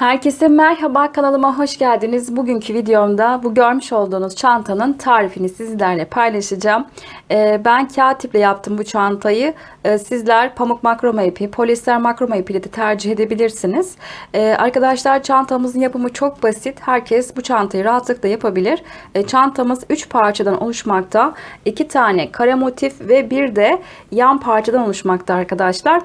Herkese merhaba kanalıma hoş geldiniz. Bugünkü videomda bu görmüş olduğunuz çantanın tarifini sizlerle paylaşacağım. Ee, ben kağıt iple yaptım bu çantayı. Ee, sizler pamuk makroma ipi, polyester makroma ipi de tercih edebilirsiniz. Ee, arkadaşlar çantamızın yapımı çok basit. Herkes bu çantayı rahatlıkla yapabilir. Çantamız 3 parçadan oluşmakta. 2 tane kare motif ve bir de yan parçadan oluşmakta arkadaşlar.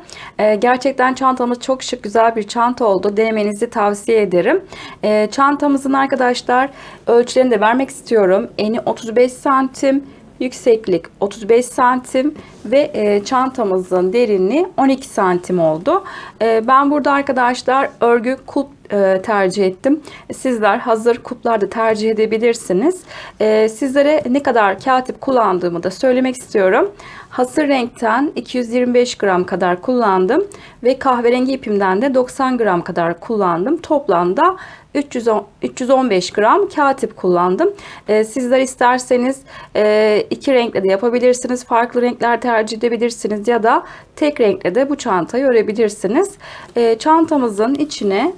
Gerçekten çantamız çok şık güzel bir çanta oldu. Denemenizi tavsiye ederim. E, çantamızın arkadaşlar ölçülerini de vermek istiyorum. Eni 35 santim, yükseklik 35 santim ve e, çantamızın derinliği 12 santim oldu. E, ben burada arkadaşlar örgü kulp e, tercih ettim. Sizler hazır kuplar da tercih edebilirsiniz. E, sizlere ne kadar katip kullandığımı da söylemek istiyorum. Hasır renkten 225 gram kadar kullandım ve kahverengi ipimden de 90 gram kadar kullandım. Toplamda 310, 315 gram katip kullandım. E, sizler isterseniz e, iki renkle de yapabilirsiniz. Farklı renkler tercih edebilirsiniz ya da tek renkle de bu çantayı örebilirsiniz. E, çantamızın içine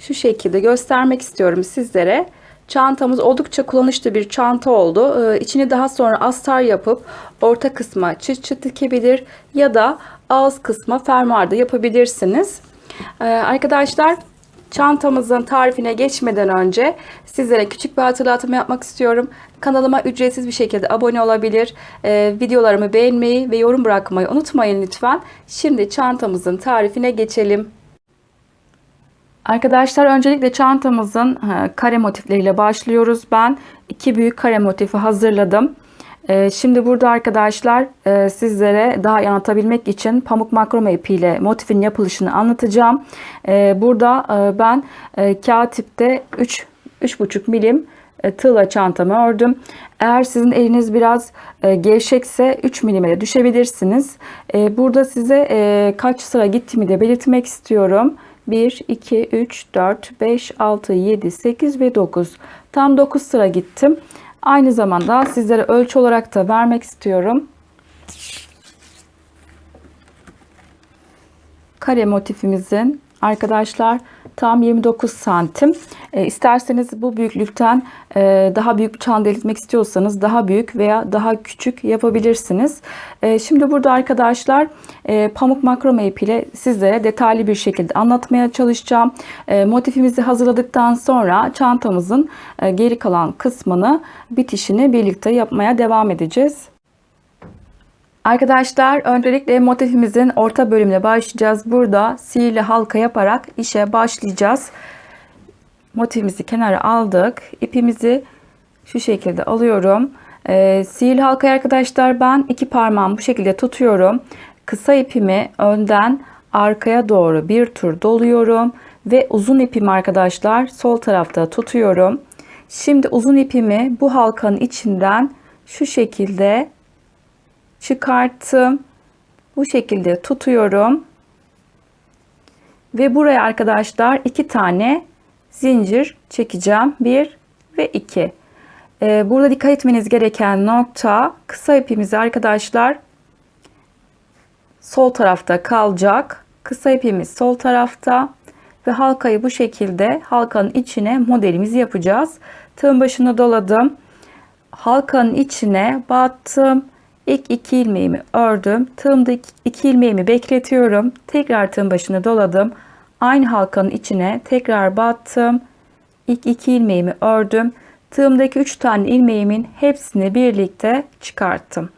şu şekilde göstermek istiyorum sizlere. Çantamız oldukça kullanışlı bir çanta oldu. Ee, içini daha sonra astar yapıp orta kısma çıt çıt dikebilir ya da ağız kısma fermuarda yapabilirsiniz. Ee, arkadaşlar çantamızın tarifine geçmeden önce sizlere küçük bir hatırlatma yapmak istiyorum. Kanalıma ücretsiz bir şekilde abone olabilir, ee, videolarımı beğenmeyi ve yorum bırakmayı unutmayın lütfen. Şimdi çantamızın tarifine geçelim. Arkadaşlar öncelikle çantamızın e, kare motifleriyle başlıyoruz. Ben iki büyük kare motifi hazırladım. E, şimdi burada arkadaşlar e, sizlere daha iyi anlatabilmek için pamuk makrome ipiyle motifin yapılışını anlatacağım. Burada ben kağıt ipte 3 3,5 milim tığla çantamı ördüm. Eğer sizin eliniz biraz gevşekse 3 milime düşebilirsiniz. Burada size kaç sıra gittiğimi de belirtmek istiyorum. 1, 2, 3, 4, 5, 6, 7, 8 ve 9. Tam 9 sıra gittim. Aynı zamanda sizlere ölçü olarak da vermek istiyorum. Kare motifimizin arkadaşlar tam 29 santim. E, isterseniz bu büyüklükten e, daha büyük bir çanta elitmek istiyorsanız daha büyük veya daha küçük yapabilirsiniz. E, şimdi burada arkadaşlar e, pamuk makrome ipiyle sizlere detaylı bir şekilde anlatmaya çalışacağım. E, motifimizi hazırladıktan sonra çantamızın e, geri kalan kısmını bitişini birlikte yapmaya devam edeceğiz. Arkadaşlar öncelikle motifimizin orta bölümüne başlayacağız. Burada sihirli halka yaparak işe başlayacağız. Motifimizi kenara aldık. İpimizi şu şekilde alıyorum. Ee, sihirli halkayı arkadaşlar ben iki parmağım bu şekilde tutuyorum. Kısa ipimi önden arkaya doğru bir tur doluyorum. Ve uzun ipimi arkadaşlar sol tarafta tutuyorum. Şimdi uzun ipimi bu halkanın içinden şu şekilde çıkarttım. Bu şekilde tutuyorum. Ve buraya arkadaşlar iki tane zincir çekeceğim. Bir ve iki. Ee, burada dikkat etmeniz gereken nokta kısa ipimiz arkadaşlar sol tarafta kalacak. Kısa ipimiz sol tarafta ve halkayı bu şekilde halkanın içine modelimizi yapacağız. Tığın başına doladım. Halkanın içine battım İlk iki ilmeğimi ördüm. Tığımda iki ilmeğimi bekletiyorum. Tekrar tığın başına doladım. Aynı halkanın içine tekrar battım. İlk iki ilmeğimi ördüm. Tığımdaki üç tane ilmeğimin hepsini birlikte çıkarttım.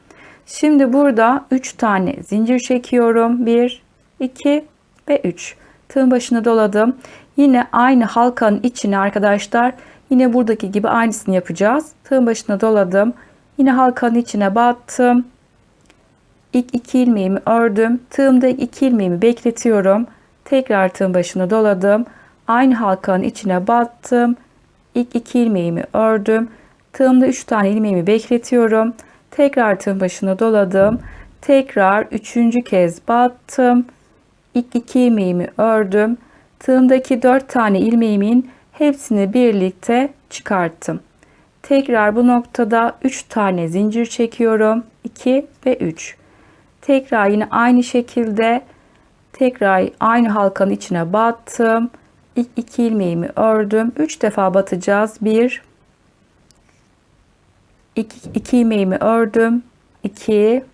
Şimdi burada üç tane zincir çekiyorum. Bir, iki ve üç. Tığın başına doladım. Yine aynı halkanın içine arkadaşlar yine buradaki gibi aynısını yapacağız. Tığın başına doladım. Yine halkanın içine battım. İlk iki ilmeğimi ördüm. Tığımda iki ilmeğimi bekletiyorum. Tekrar tığın başına doladım. Aynı halkanın içine battım. İlk iki ilmeğimi ördüm. Tığımda üç tane ilmeğimi bekletiyorum. Tekrar tığın başına doladım. Tekrar üçüncü kez battım. İlk iki ilmeğimi ördüm. Tığımdaki dört tane ilmeğimin hepsini birlikte çıkarttım. Tekrar bu noktada 3 tane zincir çekiyorum. 2 ve 3. Tekrar yine aynı şekilde tekrar aynı halkanın içine battım. İlk 2 ilmeğimi ördüm. 3 defa batacağız. 1 2 2 ilmeğimi ördüm. 2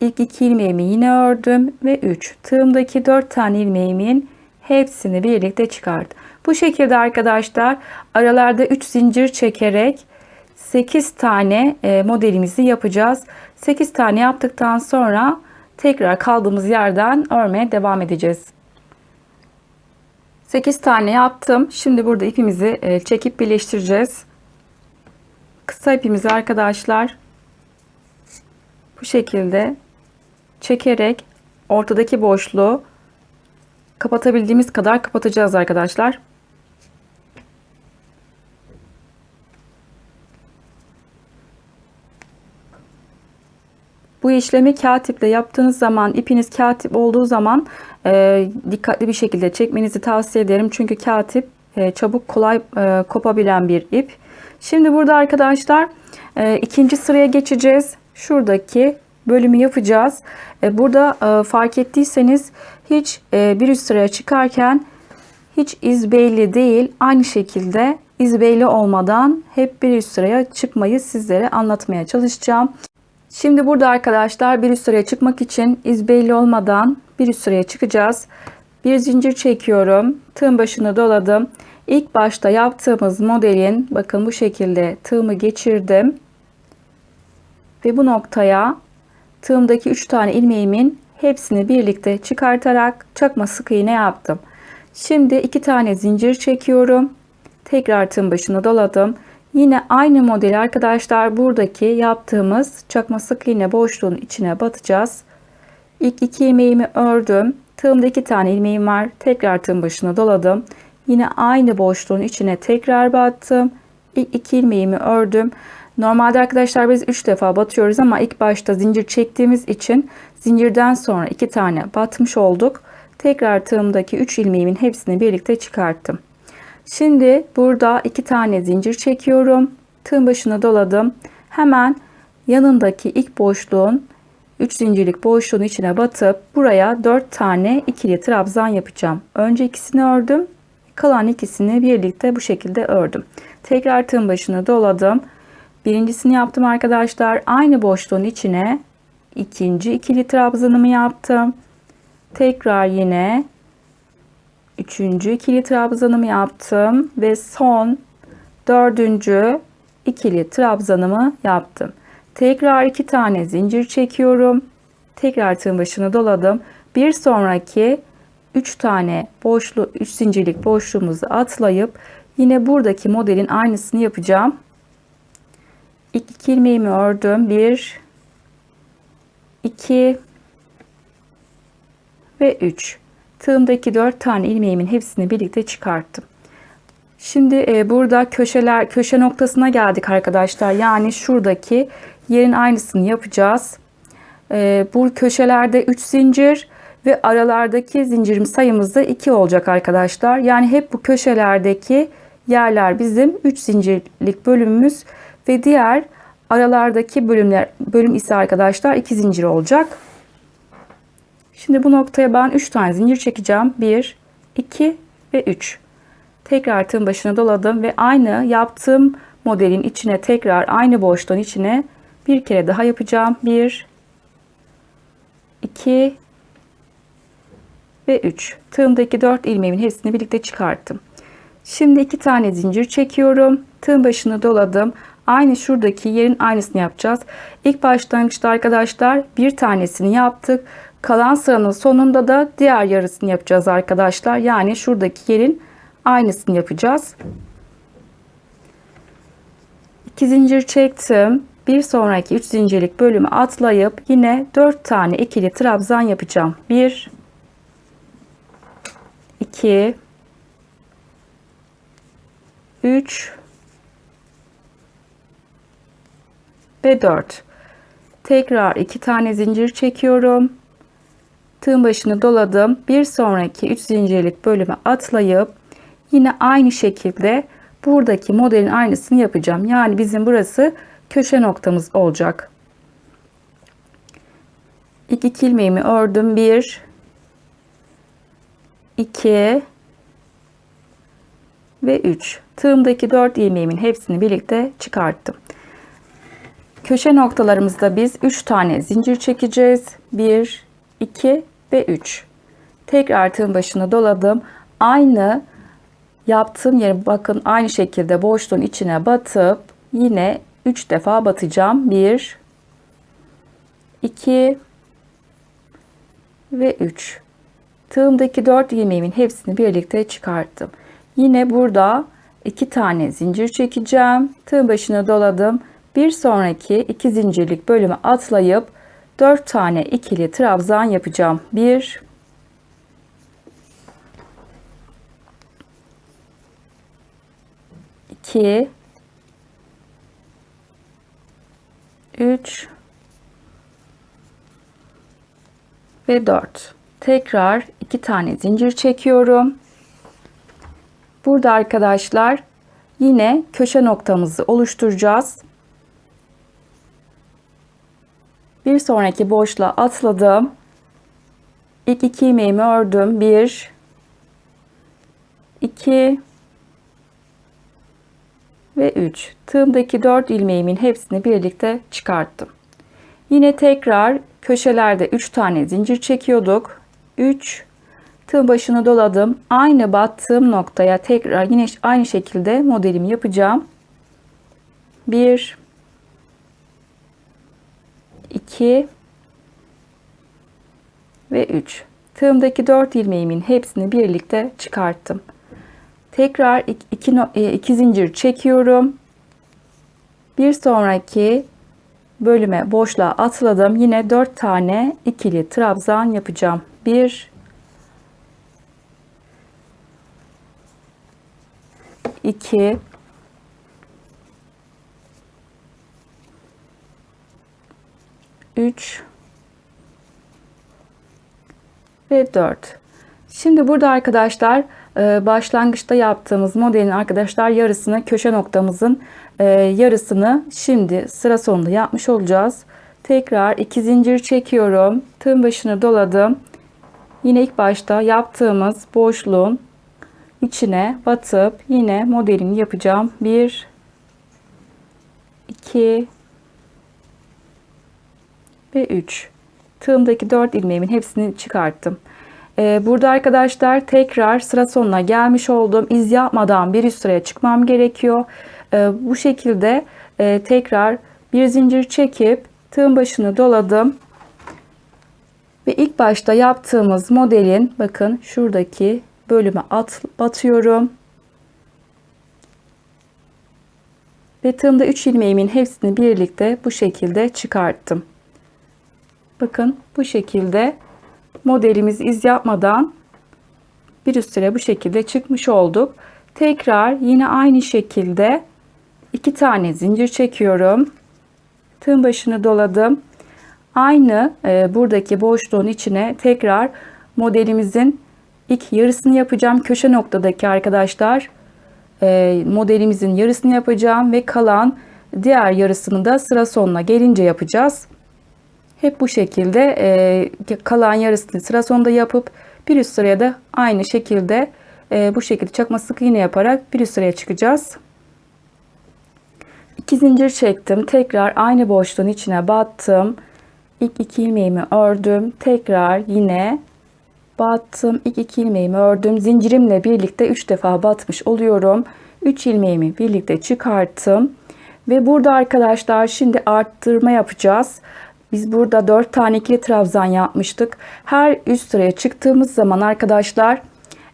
İlk 2 ilmeğimi yine ördüm ve 3. Tığımdaki 4 tane ilmeğimin hepsini birlikte çıkardım. Bu şekilde arkadaşlar aralarda 3 zincir çekerek 8 tane e, modelimizi yapacağız. 8 tane yaptıktan sonra tekrar kaldığımız yerden örmeye devam edeceğiz. 8 tane yaptım. Şimdi burada ipimizi e, çekip birleştireceğiz. Kısa ipimizi arkadaşlar bu şekilde çekerek ortadaki boşluğu kapatabildiğimiz kadar kapatacağız arkadaşlar. Bu işlemi katiple yaptığınız zaman ipiniz katip olduğu zaman e, dikkatli bir şekilde çekmenizi tavsiye ederim. Çünkü katip e, çabuk kolay e, kopabilen bir ip. Şimdi burada arkadaşlar e, ikinci sıraya geçeceğiz. Şuradaki bölümü yapacağız. E, burada e, fark ettiyseniz hiç e, bir üst sıraya çıkarken hiç izbeyli değil aynı şekilde izbeyli olmadan hep bir üst sıraya çıkmayı sizlere anlatmaya çalışacağım. Şimdi burada arkadaşlar bir üst sıraya çıkmak için iz belli olmadan bir üst sıraya çıkacağız. Bir zincir çekiyorum. Tığın başını doladım. İlk başta yaptığımız modelin bakın bu şekilde tığımı geçirdim. Ve bu noktaya tığımdaki 3 tane ilmeğimin hepsini birlikte çıkartarak çakma sık iğne yaptım. Şimdi 2 tane zincir çekiyorum. Tekrar tığın başını doladım. Yine aynı model arkadaşlar buradaki yaptığımız çakma sık iğne boşluğun içine batacağız. İlk iki ilmeğimi ördüm. Tığımda iki tane ilmeğim var. Tekrar tığın başına doladım. Yine aynı boşluğun içine tekrar battım. İlk iki ilmeğimi ördüm. Normalde arkadaşlar biz 3 defa batıyoruz ama ilk başta zincir çektiğimiz için zincirden sonra 2 tane batmış olduk. Tekrar tığımdaki 3 ilmeğimin hepsini birlikte çıkarttım. Şimdi burada iki tane zincir çekiyorum. Tığın başına doladım. Hemen yanındaki ilk boşluğun 3 zincirlik boşluğun içine batıp buraya 4 tane ikili trabzan yapacağım. Önce ikisini ördüm. Kalan ikisini birlikte bu şekilde ördüm. Tekrar tığın başına doladım. Birincisini yaptım arkadaşlar. Aynı boşluğun içine ikinci ikili trabzanımı yaptım. Tekrar yine üçüncü ikili trabzanımı yaptım ve son dördüncü ikili trabzanımı yaptım. Tekrar iki tane zincir çekiyorum. Tekrar tığın başına doladım. Bir sonraki 3 tane boşlu 3 zincirlik boşluğumuzu atlayıp yine buradaki modelin aynısını yapacağım. İlk iki ilmeğimi ördüm. 1 2 ve 3. Tığımdaki 4 tane ilmeğimin hepsini birlikte çıkarttım. Şimdi e, burada köşeler köşe noktasına geldik arkadaşlar. Yani şuradaki yerin aynısını yapacağız. E, bu köşelerde 3 zincir ve aralardaki zincirim sayımız da 2 olacak arkadaşlar. Yani hep bu köşelerdeki yerler bizim 3 zincirlik bölümümüz ve diğer aralardaki bölümler bölüm ise arkadaşlar 2 zincir olacak. Şimdi bu noktaya ben 3 tane zincir çekeceğim. 1, 2 ve 3. Tekrar tığın başına doladım ve aynı yaptığım modelin içine tekrar aynı boşluğun içine bir kere daha yapacağım. 1, 2 ve 3. Tığımdaki 4 ilmeğimin hepsini birlikte çıkarttım. Şimdi iki tane zincir çekiyorum. Tığın başını doladım. Aynı şuradaki yerin aynısını yapacağız. İlk başlangıçta arkadaşlar bir tanesini yaptık. Kalan sıranın sonunda da diğer yarısını yapacağız arkadaşlar. Yani şuradaki yerin aynısını yapacağız. 2 zincir çektim. Bir sonraki 3 zincirlik bölümü atlayıp yine 4 tane ikili trabzan yapacağım. 1 2 3 ve 4. Tekrar 2 tane zincir çekiyorum tığın başını doladım. Bir sonraki 3 zincirlik bölüme atlayıp yine aynı şekilde buradaki modelin aynısını yapacağım. Yani bizim burası köşe noktamız olacak. İlk iki ilmeğimi ördüm. 1 2 ve 3. Tığımdaki 4 ilmeğimin hepsini birlikte çıkarttım. Köşe noktalarımızda biz 3 tane zincir çekeceğiz. 1 2 ve 3. Tekrar tığın başına doladım. Aynı yaptığım yere bakın aynı şekilde boşluğun içine batıp yine 3 defa batacağım. 1 2 ve 3. Tığımdaki 4 ilmeğimin hepsini birlikte çıkarttım. Yine burada 2 tane zincir çekeceğim. Tığın başına doladım. Bir sonraki 2 zincirlik bölümü atlayıp 4 tane ikili trabzan yapacağım. 1 2 3 ve 4. Tekrar 2 tane zincir çekiyorum. Burada arkadaşlar yine köşe noktamızı oluşturacağız. Bir sonraki boşluğa atladım. İlk iki ilmeğimi ördüm. 1 2 ve 3. Tığımdaki 4 ilmeğimin hepsini birlikte çıkarttım. Yine tekrar köşelerde 3 tane zincir çekiyorduk. 3 tığ başını doladım. Aynı battığım noktaya tekrar yine aynı şekilde modelimi yapacağım. 1 2 ve 3. Tığımdaki 4 ilmeğimin hepsini birlikte çıkarttım. Tekrar 2 iki, iki zincir çekiyorum. Bir sonraki bölüme boşluğa atladım. Yine 4 tane ikili trabzan yapacağım. 1 2 3 ve 4. Şimdi burada arkadaşlar e, başlangıçta yaptığımız modelin arkadaşlar yarısını köşe noktamızın e, yarısını şimdi sıra sonunda yapmış olacağız. Tekrar iki zincir çekiyorum. Tığın başını doladım. Yine ilk başta yaptığımız boşluğun içine batıp yine modelini yapacağım. 1 2 ve 3. Tığımdaki 4 ilmeğimin hepsini çıkarttım. Ee, burada arkadaşlar tekrar sıra sonuna gelmiş oldum. İz yapmadan bir üst sıraya çıkmam gerekiyor. Ee, bu şekilde e, tekrar bir zincir çekip tığın başını doladım. Ve ilk başta yaptığımız modelin bakın şuradaki bölüme at, batıyorum. Ve tığımda 3 ilmeğimin hepsini birlikte bu şekilde çıkarttım. Bakın bu şekilde modelimiz iz yapmadan bir üst sıra bu şekilde çıkmış olduk. Tekrar yine aynı şekilde iki tane zincir çekiyorum. Tığın başını doladım. Aynı e, buradaki boşluğun içine tekrar modelimizin ilk yarısını yapacağım. Köşe noktadaki arkadaşlar e, modelimizin yarısını yapacağım ve kalan diğer yarısını da sıra sonuna gelince yapacağız. Hep bu şekilde e, kalan yarısını sıra sonunda yapıp bir üst sıraya da aynı şekilde e, bu şekilde çakma sık iğne yaparak bir üst sıraya çıkacağız. İki zincir çektim. Tekrar aynı boşluğun içine battım. İlk iki ilmeğimi ördüm. Tekrar yine battım. İlk iki ilmeğimi ördüm. Zincirimle birlikte 3 defa batmış oluyorum. 3 ilmeğimi birlikte çıkarttım. Ve burada arkadaşlar şimdi arttırma yapacağız. Biz burada 4 tane ikili trabzan yapmıştık. Her üst sıraya çıktığımız zaman arkadaşlar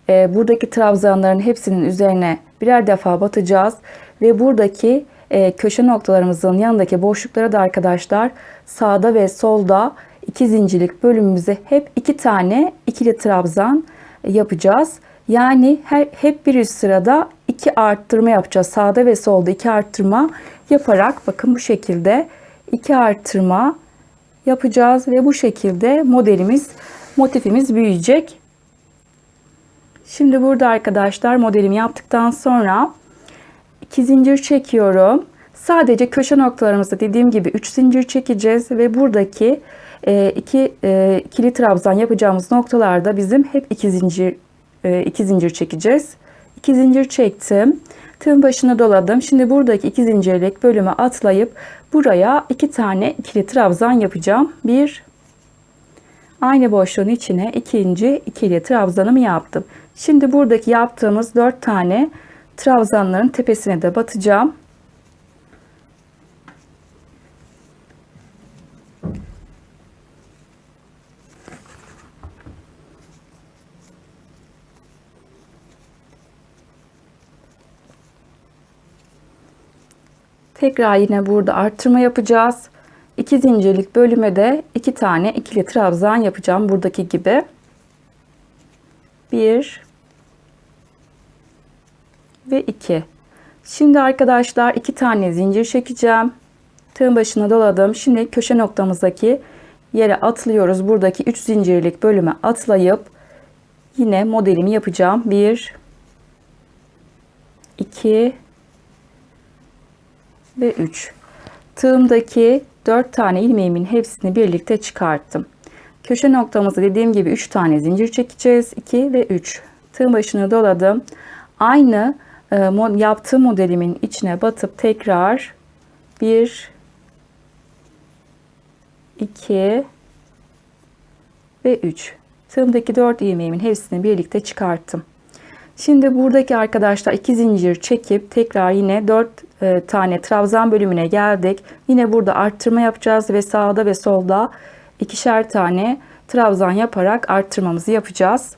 e, buradaki trabzanların hepsinin üzerine birer defa batacağız. Ve buradaki e, köşe noktalarımızın yanındaki boşluklara da arkadaşlar sağda ve solda iki zincirlik bölümümüze hep iki tane ikili trabzan yapacağız. Yani her, hep bir üst sırada iki arttırma yapacağız. Sağda ve solda iki arttırma yaparak bakın bu şekilde iki arttırma yapacağız ve bu şekilde modelimiz, motifimiz büyüyecek. Şimdi burada arkadaşlar modelimi yaptıktan sonra iki zincir çekiyorum. Sadece köşe noktalarımızda dediğim gibi 3 zincir çekeceğiz ve buradaki e, iki e, ikili trabzan yapacağımız noktalarda bizim hep iki zincir e, iki zincir çekeceğiz. İki zincir çektim. Tığın başına doladım. Şimdi buradaki iki zincirlik bölümü atlayıp buraya iki tane ikili trabzan yapacağım. Bir aynı boşluğun içine ikinci ikili trabzanımı yaptım. Şimdi buradaki yaptığımız dört tane trabzanların tepesine de batacağım. Tekrar yine burada arttırma yapacağız. İki zincirlik bölüme de iki tane ikili trabzan yapacağım buradaki gibi. Bir ve iki. Şimdi arkadaşlar iki tane zincir çekeceğim. Tığın başına doladım. Şimdi köşe noktamızdaki yere atlıyoruz. Buradaki üç zincirlik bölüme atlayıp yine modelimi yapacağım. Bir, iki ve 3. Tığımdaki 4 tane ilmeğimin hepsini birlikte çıkarttım. Köşe noktamızı dediğim gibi 3 tane zincir çekeceğiz. 2 ve 3. Tığım başını doladım. Aynı e, yaptığım modelimin içine batıp tekrar 1 2 ve 3. Tığımdaki 4 ilmeğimin hepsini birlikte çıkarttım. Şimdi buradaki arkadaşlar iki zincir çekip tekrar yine 4 e, tane trabzan bölümüne geldik. Yine burada arttırma yapacağız ve sağda ve solda ikişer tane trabzan yaparak arttırmamızı yapacağız.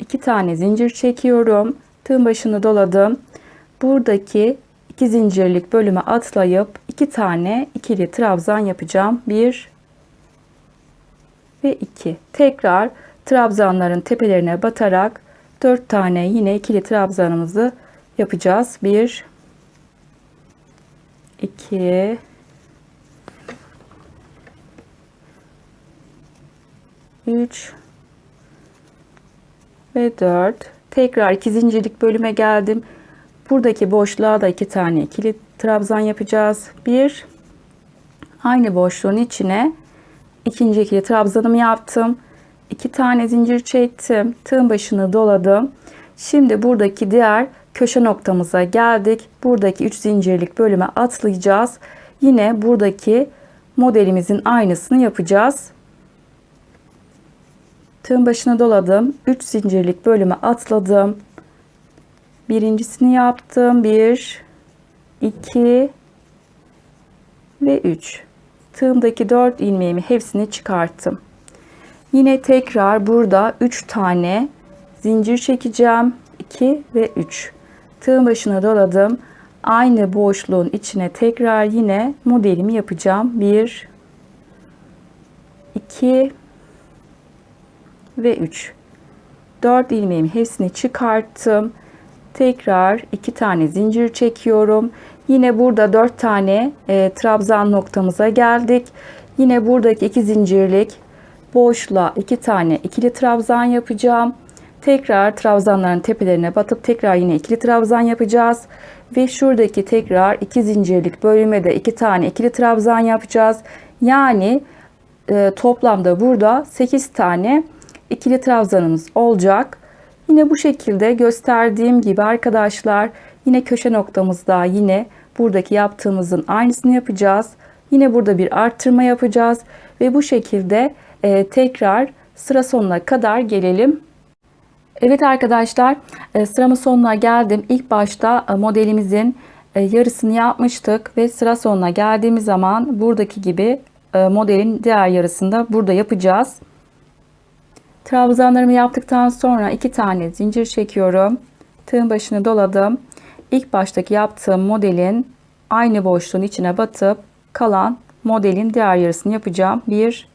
2 tane zincir çekiyorum. Tığın başını doladım. Buradaki iki zincirlik bölüme atlayıp iki tane ikili trabzan yapacağım. 1 ve 2. Tekrar trabzanların tepelerine batarak 4 tane yine ikili trabzanımızı yapacağız. 1 2 3 ve 4 tekrar iki zincirlik bölüme geldim. Buradaki boşluğa da iki tane ikili trabzan yapacağız. Bir aynı boşluğun içine ikinci ikili trabzanımı yaptım. 2 tane zincir çektim. Tığın başını doladım. Şimdi buradaki diğer köşe noktamıza geldik. Buradaki 3 zincirlik bölüme atlayacağız. Yine buradaki modelimizin aynısını yapacağız. Tığın başına doladım. 3 zincirlik bölüme atladım. Birincisini yaptım. 1 2 ve 3. Tığımdaki 4 ilmeğimi hepsini çıkarttım. Yine tekrar burada 3 tane zincir çekeceğim. 2 ve 3. Tığın başına doladım. Aynı boşluğun içine tekrar yine modelimi yapacağım. 1 2 ve 3. 4 ilmeğimi hepsini çıkarttım. Tekrar 2 tane zincir çekiyorum. Yine burada 4 tane e, trabzan noktamıza geldik. Yine buradaki iki zincirlik boşluğa iki tane ikili trabzan yapacağım. Tekrar trabzanların tepelerine batıp tekrar yine ikili trabzan yapacağız. Ve şuradaki tekrar iki zincirlik bölüme de iki tane ikili trabzan yapacağız. Yani e, toplamda burada 8 tane ikili trabzanımız olacak. Yine bu şekilde gösterdiğim gibi arkadaşlar yine köşe noktamızda yine buradaki yaptığımızın aynısını yapacağız. Yine burada bir arttırma yapacağız ve bu şekilde e, tekrar sıra sonuna kadar gelelim. Evet arkadaşlar e, sıramın sonuna geldim. İlk başta e, modelimizin e, yarısını yapmıştık ve sıra sonuna geldiğimiz zaman buradaki gibi modelin diğer yarısını da burada yapacağız. Trabzanlarımı yaptıktan sonra iki tane zincir çekiyorum. Tığın başını doladım. İlk baştaki yaptığım modelin aynı boşluğun içine batıp kalan modelin diğer yarısını yapacağım. 1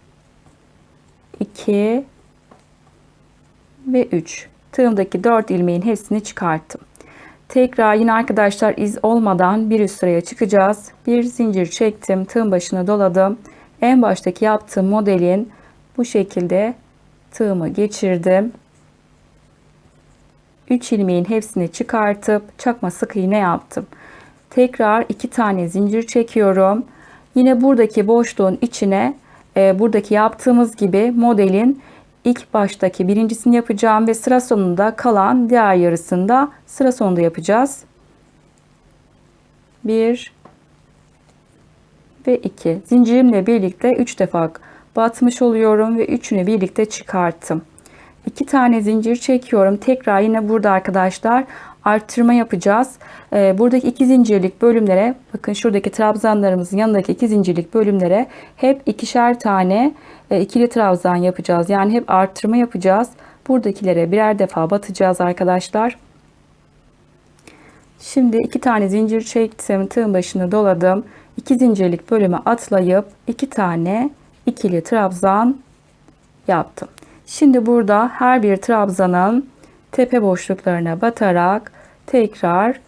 2 ve 3. Tığımdaki 4 ilmeğin hepsini çıkarttım. Tekrar yine arkadaşlar iz olmadan bir üst sıraya çıkacağız. Bir zincir çektim. Tığım başına doladım. En baştaki yaptığım modelin bu şekilde tığımı geçirdim. 3 ilmeğin hepsini çıkartıp çakma sık iğne yaptım. Tekrar 2 tane zincir çekiyorum. Yine buradaki boşluğun içine e, buradaki yaptığımız gibi modelin ilk baştaki birincisini yapacağım ve sıra sonunda kalan diğer yarısında sıra sonunda yapacağız. 1 ve 2 zincirimle birlikte 3 defa batmış oluyorum ve üçünü birlikte çıkarttım. 2 tane zincir çekiyorum. Tekrar yine burada arkadaşlar arttırma yapacağız. Ee, buradaki iki zincirlik bölümlere bakın şuradaki trabzanlarımızın yanındaki iki zincirlik bölümlere hep ikişer tane e, ikili trabzan yapacağız. Yani hep arttırma yapacağız. Buradakilere birer defa batacağız arkadaşlar. Şimdi iki tane zincir çektim. Tığın başını doladım. 2 zincirlik bölümü atlayıp iki tane ikili trabzan yaptım. Şimdi burada her bir trabzanın tepe boşluklarına batarak tekrar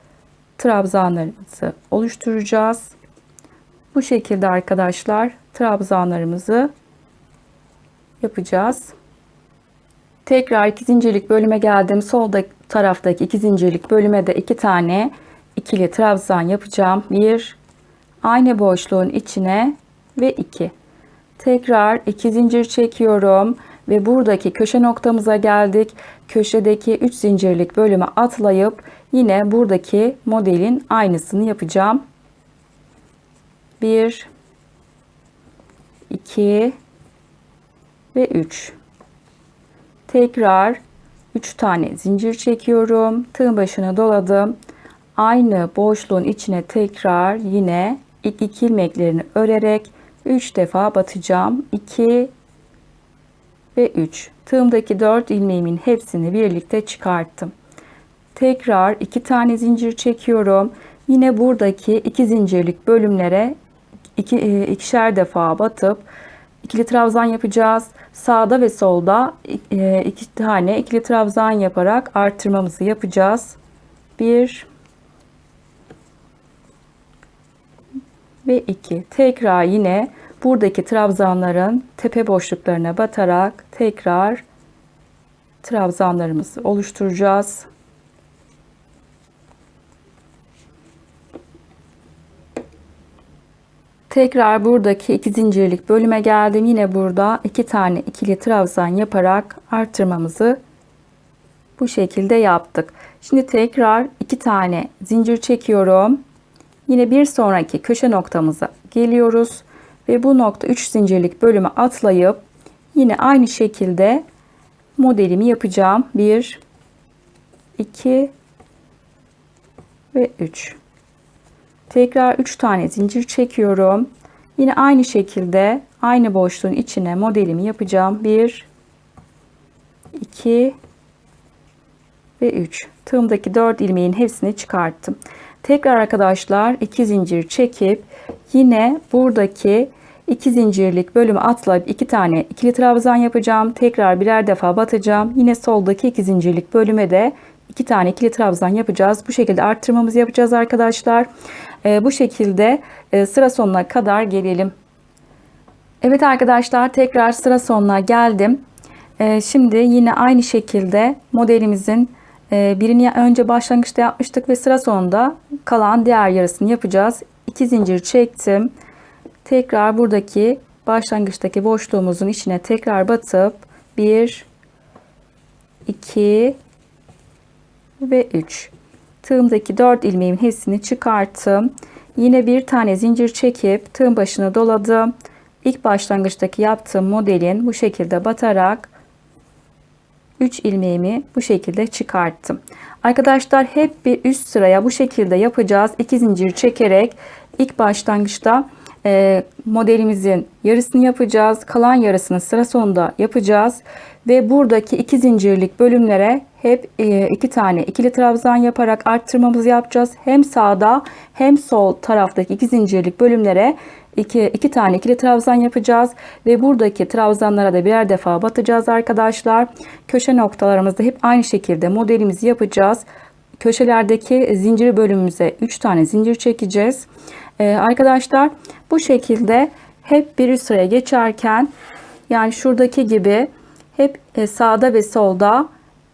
trabzanlarımızı oluşturacağız. Bu şekilde arkadaşlar trabzanlarımızı yapacağız. Tekrar iki zincirlik bölüme geldim. Solda taraftaki iki zincirlik bölüme de iki tane ikili trabzan yapacağım. Bir aynı boşluğun içine ve iki. Tekrar iki zincir çekiyorum ve buradaki köşe noktamıza geldik. Köşedeki 3 zincirlik bölüme atlayıp yine buradaki modelin aynısını yapacağım. 1 2 ve 3 tekrar 3 tane zincir çekiyorum tığın başına doladım aynı boşluğun içine tekrar yine ilk iki ilmeklerini örerek 3 defa batacağım 2 ve 3 tığımdaki 4 ilmeğimin hepsini birlikte çıkarttım tekrar 2 tane zincir çekiyorum yine buradaki iki zincirlik bölümlere iki, e, ikişer defa batıp ikili trabzan yapacağız. Sağda ve solda e, iki tane ikili trabzan yaparak arttırmamızı yapacağız. Bir ve iki. Tekrar yine buradaki trabzanların tepe boşluklarına batarak tekrar trabzanlarımızı oluşturacağız. Tekrar buradaki iki zincirlik bölüme geldim. Yine burada iki tane ikili trabzan yaparak artırmamızı bu şekilde yaptık. Şimdi tekrar iki tane zincir çekiyorum. Yine bir sonraki köşe noktamıza geliyoruz ve bu nokta 3 zincirlik bölümü atlayıp yine aynı şekilde modelimi yapacağım. 1 2 ve 3 Tekrar 3 tane zincir çekiyorum. Yine aynı şekilde aynı boşluğun içine modelimi yapacağım. 1 2 ve 3. Tığımdaki 4 ilmeğin hepsini çıkarttım. Tekrar arkadaşlar 2 zincir çekip yine buradaki 2 zincirlik bölümü atlayıp 2 tane ikili trabzan yapacağım. Tekrar birer defa batacağım. Yine soldaki 2 zincirlik bölüme de 2 tane ikili trabzan yapacağız. Bu şekilde arttırmamızı yapacağız arkadaşlar. E, bu şekilde e, sıra sonuna kadar gelelim. Evet arkadaşlar tekrar sıra sonuna geldim. E, şimdi yine aynı şekilde modelimizin e, birini önce başlangıçta yapmıştık ve sıra sonunda kalan diğer yarısını yapacağız. 2 zincir çektim. Tekrar buradaki başlangıçtaki boşluğumuzun içine tekrar batıp 1 2 ve 3 tığımdaki 4 ilmeğimin hepsini çıkarttım. Yine bir tane zincir çekip tığın başına doladım. İlk başlangıçtaki yaptığım modelin bu şekilde batarak 3 ilmeğimi bu şekilde çıkarttım. Arkadaşlar hep bir üst sıraya bu şekilde yapacağız. 2 zincir çekerek ilk başlangıçta e, modelimizin yarısını yapacağız. Kalan yarısını sıra sonunda yapacağız. Ve buradaki iki zincirlik bölümlere hep e, iki tane ikili trabzan yaparak arttırmamızı yapacağız. Hem sağda hem sol taraftaki iki zincirlik bölümlere iki, iki tane ikili trabzan yapacağız. Ve buradaki trabzanlara da birer defa batacağız arkadaşlar. Köşe noktalarımızda hep aynı şekilde modelimizi yapacağız. Köşelerdeki zincir bölümümüze 3 tane zincir çekeceğiz. Ee, arkadaşlar bu şekilde hep bir üst sıraya geçerken yani şuradaki gibi hep e, sağda ve solda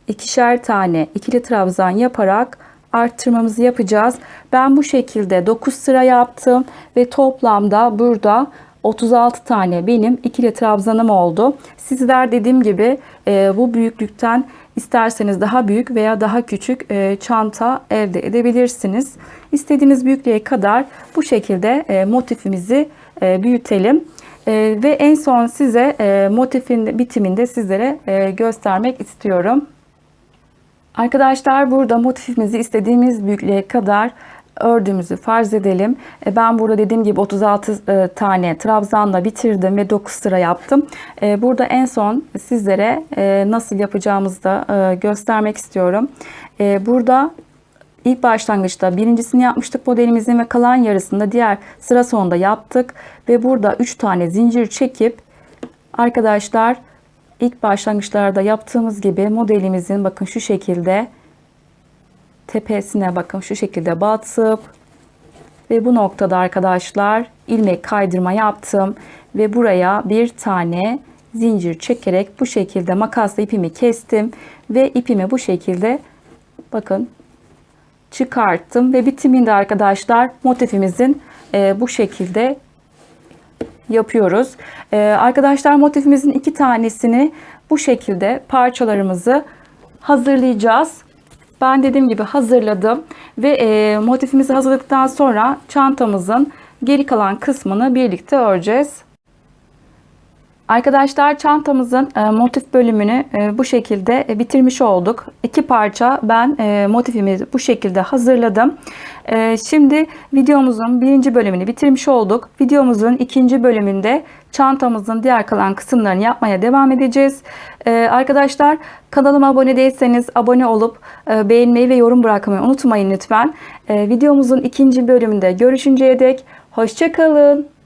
ikişer tane ikili trabzan yaparak arttırmamızı yapacağız. Ben bu şekilde 9 sıra yaptım ve toplamda burada 36 tane benim ikili trabzanım oldu. Sizler dediğim gibi e, bu büyüklükten isterseniz daha büyük veya daha küçük e, çanta elde edebilirsiniz. İstediğiniz büyüklüğe kadar bu şekilde e, motifimizi e, büyütelim. Ve en son size motifin bitiminde sizlere göstermek istiyorum. Arkadaşlar burada motifimizi istediğimiz büyüklüğe kadar ördüğümüzü farz edelim. E, Ben burada dediğim gibi 36 e, tane trabzanla bitirdim ve 9 sıra yaptım. E, Burada en son sizlere nasıl yapacağımızı da göstermek istiyorum. Burada İlk başlangıçta birincisini yapmıştık modelimizin ve kalan yarısında diğer sıra sonunda yaptık. Ve burada 3 tane zincir çekip arkadaşlar ilk başlangıçlarda yaptığımız gibi modelimizin bakın şu şekilde tepesine bakın şu şekilde batıp ve bu noktada arkadaşlar ilmek kaydırma yaptım ve buraya bir tane zincir çekerek bu şekilde makasla ipimi kestim ve ipimi bu şekilde bakın çıkarttım ve bitiminde arkadaşlar motifimizin e, bu şekilde yapıyoruz. E, arkadaşlar motifimizin iki tanesini bu şekilde parçalarımızı hazırlayacağız. Ben dediğim gibi hazırladım ve e, motifimizi hazırladıktan sonra çantamızın geri kalan kısmını birlikte öreceğiz. Arkadaşlar çantamızın e, motif bölümünü e, bu şekilde e, bitirmiş olduk. İki parça ben e, motifimi bu şekilde hazırladım. E, şimdi videomuzun birinci bölümünü bitirmiş olduk. Videomuzun ikinci bölümünde çantamızın diğer kalan kısımlarını yapmaya devam edeceğiz. E, arkadaşlar kanalıma abone değilseniz abone olup e, beğenmeyi ve yorum bırakmayı unutmayın lütfen. E, videomuzun ikinci bölümünde görüşünceye dek hoşçakalın.